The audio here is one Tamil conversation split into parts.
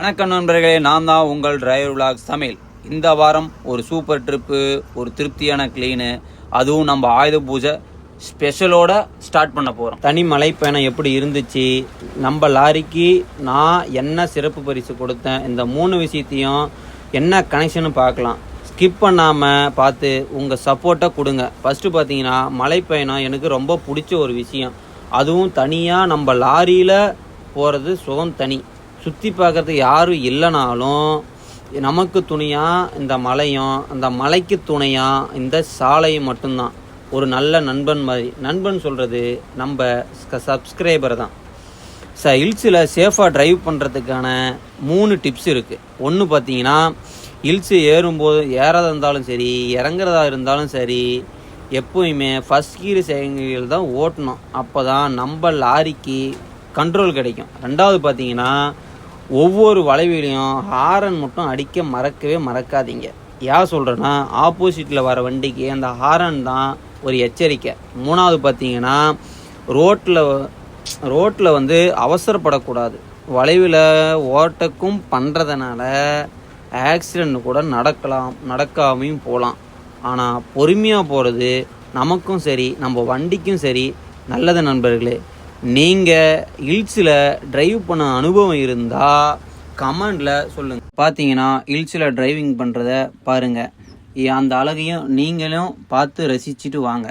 வணக்கம் நண்பர்களே நான் தான் உங்கள் டிரைவர் விலாக் சமையல். இந்த வாரம் ஒரு சூப்பர் ட்ரிப்பு ஒரு திருப்தியான க்ளீனு அதுவும் நம்ம ஆயுத பூஜை ஸ்பெஷலோட ஸ்டார்ட் பண்ண போகிறோம் தனி மலைப்பயணம் எப்படி இருந்துச்சு? நம்ம லாரிக்கு நான் என்ன சிறப்பு பரிசு கொடுத்தேன்? இந்த மூணு விஷயத்தையும் என்ன கனெக்ஷன் பார்க்கலாம். ஸ்கிப் பண்ணாமல் பார்த்து உங்கள் சப்போர்ட்டை கொடுங்க. ஃபஸ்ட்டு பார்த்தீங்கன்னா மலைப்பயணம் எனக்கு ரொம்ப பிடிச்ச ஒரு விஷயம். அதுவும் தனியாக நம்ம லாரியில் போகிறது சுகம் தனி. சுற்றி பார்க்கறதுக்கு யாரும் இல்லைனாலும் நமக்கு துணையாக இந்த மலையும் அந்த மலைக்கு துணையாக இந்த சாலையும் மட்டும்தான். ஒரு நல்ல நண்பன் மாதிரி. நண்பன் சொல்கிறது நம்ம சப்ஸ்கிரைபர் தான். ச ஹில்ஸில் சேஃபாக டிரைவ் பண்ணுறதுக்கான மூணு டிப்ஸ் இருக்குது ஒன்று பார்த்தீங்கன்னா ஹில்ஸு ஏறும்போது ஏறதா இருந்தாலும் சரி இறங்குறதா இருந்தாலும் சரி எப்போயுமே ஃபஸ்ட் கீர் செயல்கள் தான் ஓட்டணும். அப்போ தான் நம்ம லாரிக்கு கண்ட்ரோல் கிடைக்கும். ரெண்டாவது பார்த்தீங்கன்னா ஒவ்வொரு வளைவிலையும் ஹாரன் மட்டும் அடிக்க மறக்கவே மறக்காதீங்க. ஏன் சொல்கிறேன்னா ஆப்போசிட்டில் வர வண்டிக்கு அந்த ஹாரன் தான் ஒரு எச்சரிக்கை. மூணாவது பார்த்தீங்கன்னா ரோட்டில் ரோட்டில் வந்து அவசரப்படக்கூடாது. வளைவில் ஓட்டக்கும் பண்ணுறதுனால ஆக்சிடெண்ட் கூட நடக்கலாம் நடக்காமையும் போகலாம். ஆனால் பொறுமையாக போகிறது நமக்கும் சரி நம்ம வண்டிக்கும் சரி. நல்லது நண்பர்களே நீங்கள் ஹில்ஸில் ட்ரைவ் பண்ண அனுபவம் இருந்தால் கமெண்டில் சொல்லுங்கள் பார்த்தீங்கன்னா ஹில்ஸில் ட்ரைவிங் பண்ணுறத பாருங்கள் அந்த அழகையும் நீங்களும் பார்த்து ரசிச்சுட்டு வாங்க.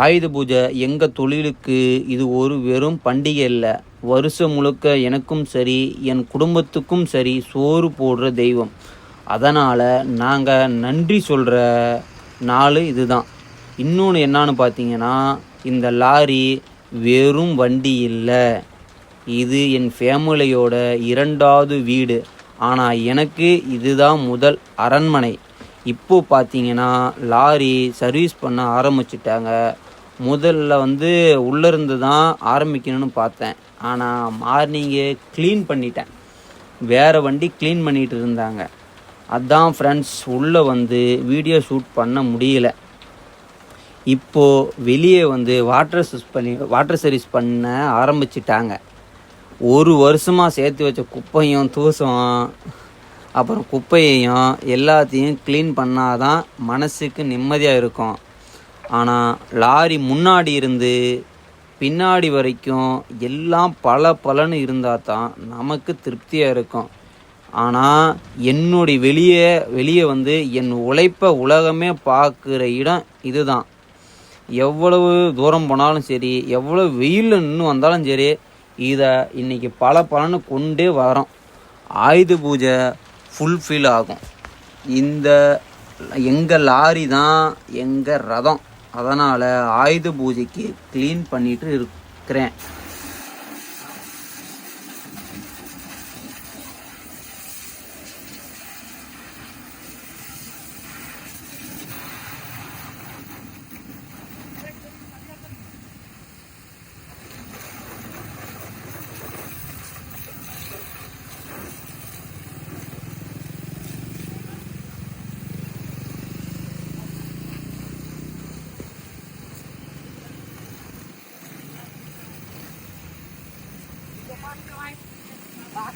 ஆயுத பூஜை எங்கள் தொழிலுக்கு இது ஒரு வெறும் பண்டிகை இல்லை வருஷம் முழுக்க எனக்கும் சரி என் குடும்பத்துக்கும் சரி சோறு போடுற தெய்வம். அதனால் நாங்கள் நன்றி சொல்கிற நாள் இதுதான். இன்னொன்று என்னான்னு பார்த்தீங்கன்னா இந்த லாரி வெறும் வண்டி இல்லை. இது என் ஃபேமிலியோட இரண்டாவது வீடு. ஆனால் எனக்கு இதுதான் முதல் அரண்மனை. இப்போது பார்த்தீங்கன்னா லாரி சர்வீஸ் பண்ண ஆரம்பிச்சிட்டாங்க. முதல்ல வந்து உள்ளேருந்து தான் ஆரம்பிக்கணும்னு பார்த்தேன். ஆனால் மார்னிங்கே க்ளீன் பண்ணிட்டேன். வேறு வண்டி க்ளீன் பண்ணிகிட்டு இருந்தாங்க. அதான் ஃப்ரெண்ட்ஸ் உள்ளே வந்து வீடியோ ஷூட் பண்ண முடியல. இப்போது வெளியே வந்து வாட்டர் சர்வீஸ் பண்ணி வாட்டர் சர்வீஸ் பண்ண ஆரம்பிச்சிட்டாங்க. ஒரு வருஷமாக சேர்த்து வச்ச குப்பையும் தூசம் அப்புறம் குப்பையையும் எல்லாத்தையும் க்ளீன் பண்ணாதான் மனசுக்கு நிம்மதியாக இருக்கும். ஆனால் லாரி முன்னாடி இருந்து பின்னாடி வரைக்கும் எல்லாம் பல பலன்னு இருந்தால் தான் நமக்கு திருப்தியாக இருக்கும். ஆனால் என்னுடைய வெளியே வெளியே வந்து என் உழைப்பை உலகமே பார்க்குற இடம் இதுதான். எவ்வளவு தூரம் போனாலும் சரி எவ்வளோ வெயில் நின்று வந்தாலும் சரி இதை இன்றைக்கி பல பலன்னு கொண்டே வரோம் ஆயுத பூஜை ஃபுல்ஃபில் ஆகும். இந்த எங்கள் லாரி தான் எங்கள் ரதம். அதனால் ஆயுத பூஜைக்கு க்ளீன் பண்ணிட்டு இருக்கிறேன்.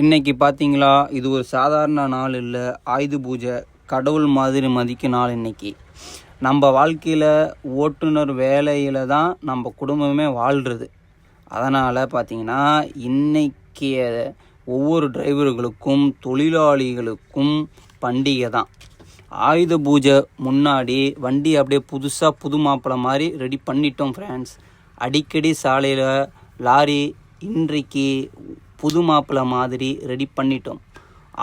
இன்னைக்கு பார்த்தீங்களா இது ஒரு சாதாரண நாள் இல்லை ஆயுத பூஜை கடவுள் மாதிரி மதிக்க நாள் இன்னைக்கு. நம்ம வாழ்க்கையில் ஓட்டுநர் வேலையில் தான் நம்ம குடும்பமே வாழ்கிறது அதனால் பார்த்தீங்கன்னா இன்றைக்கிய ஒவ்வொரு டிரைவர்களுக்கும் தொழிலாளிகளுக்கும் பண்டிகை தான். ஆயுத பூஜை முன்னாடி வண்டி அப்படியே புதுசாக புது மாப்பிள்ளை மாதிரி ரெடி பண்ணிட்டோம் ஃப்ரெண்ட்ஸ் அடிக்கடி சாலையில் லாரி இன்றைக்கு புது மாப்பிள்ளை மாதிரி ரெடி பண்ணிட்டோம்.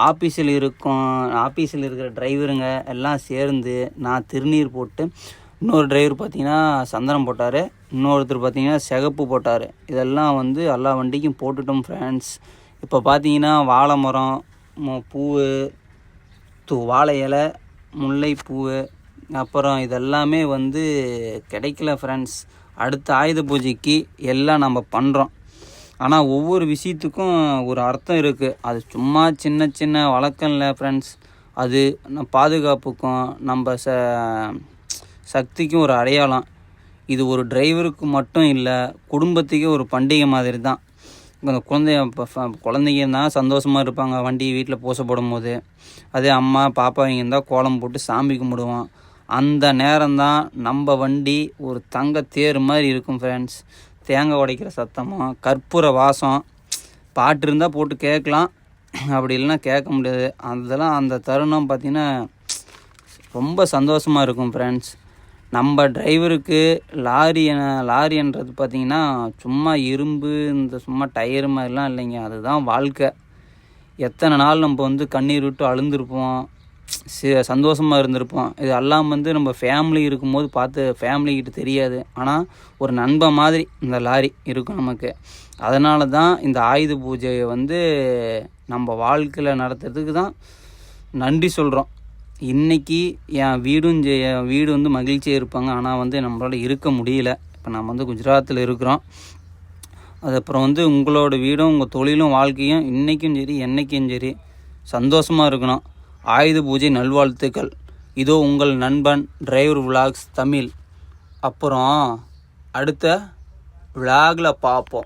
ஆஃபீஸில் இருக்கும் ஆஃபீஸில் இருக்கிற டிரைவருங்க எல்லாம் சேர்ந்து நான் திருநீர் போட்டு இன்னொரு டிரைவர் பார்த்திங்கன்னா சந்தனம் போட்டார் இன்னொருத்தர் பார்த்திங்கன்னா சிகப்பு போட்டார். இதெல்லாம் வந்து எல்லா வண்டிக்கும் போட்டுட்டோம் ஃப்ரெண்ட்ஸ் இப்போ பார்த்தீங்கன்னா வாழை மரம் பூவு து வாழை இலை முல்லைப்பூவு அப்புறம் இதெல்லாமே வந்து கிடைக்கல ஃப்ரெண்ட்ஸ் அடுத்த ஆயுத பூஜைக்கு எல்லாம் நம்ம பண்ணுறோம் ஆனால் ஒவ்வொரு விஷயத்துக்கும் ஒரு அர்த்தம் இருக்குது அது சும்மா சின்ன சின்ன வழக்கம் இல்லை ஃப்ரெண்ட்ஸ் அது நம்ம பாதுகாப்புக்கும் நம்ம ச சக்திக்கும் ஒரு அடையாளம். இது ஒரு டிரைவருக்கு மட்டும் இல்லை குடும்பத்துக்கே ஒரு பண்டிகை மாதிரி தான். இந்த குழந்தைய குழந்தைங்க இருந்தால் சந்தோஷமாக இருப்பாங்க வண்டி வீட்டில் பூசப்படும் போது அதே அம்மா பாப்பா இங்கே இருந்தால் கோலம் போட்டு சாமி கும்பிடுவோம் அந்த நேரம்தான் நம்ம வண்டி ஒரு தங்க தேர் மாதிரி இருக்கும் ஃப்ரெண்ட்ஸ் தேங்காய் உடைக்கிற சத்தமும் கற்பூர வாசம் பாட்டு இருந்தால் போட்டு கேட்கலாம். அப்படி இல்லைன்னா கேட்க முடியாது. அதெல்லாம் அந்த தருணம் பார்த்திங்கன்னா ரொம்ப சந்தோஷமாக இருக்கும் ஃப்ரெண்ட்ஸ் நம்ம டிரைவருக்கு லாரி என- லாரின்றது பார்த்திங்கன்னா சும்மா இரும்பு இந்த சும்மா டயரு மாதிரிலாம் இல்லைங்க. அதுதான் வாழ்க்கை. எத்தனை நாள் நம்ம வந்து கண்ணீர் விட்டு அழுந்திருப்போம். சந்தோஷமாக இருந்திருப்போம். இது எல்லாம் வந்து நம்ம ஃபேமிலி இருக்கும்போது பார்த்து ஃபேமிலிக்கிட்ட தெரியாது. ஆனால் ஒரு நண்பன் மாதிரி இந்த லாரி இருக்கும் நமக்கு. அதனால தான் இந்த ஆயுத பூஜையை வந்து நம்ம வாழ்க்கையில் நடத்துறதுக்கு தான் நன்றி சொல்கிறோம் இன்றைக்கி என் வீடும் என் வீடு வந்து மகிழ்ச்சியாக இருப்பாங்க. ஆனால் வந்து நம்மளால் இருக்க முடியல. இப்போ நம்ம வந்து குஜராத்தில் இருக்கிறோம். அது அப்புறம் வந்து உங்களோட வீடும் உங்கள் தொழிலும் வாழ்க்கையும் இன்றைக்கும் சரி என்னைக்கும் சரி சந்தோஷமாக இருக்கணும். ஆயுத பூஜை நல்வாழ்த்துக்கள். இதோ உங்கள் நண்பன் டிரைவர் விலாக்ஸ் தமிழ். அப்புறம் அடுத்த விலாகில் பார்ப்போம்.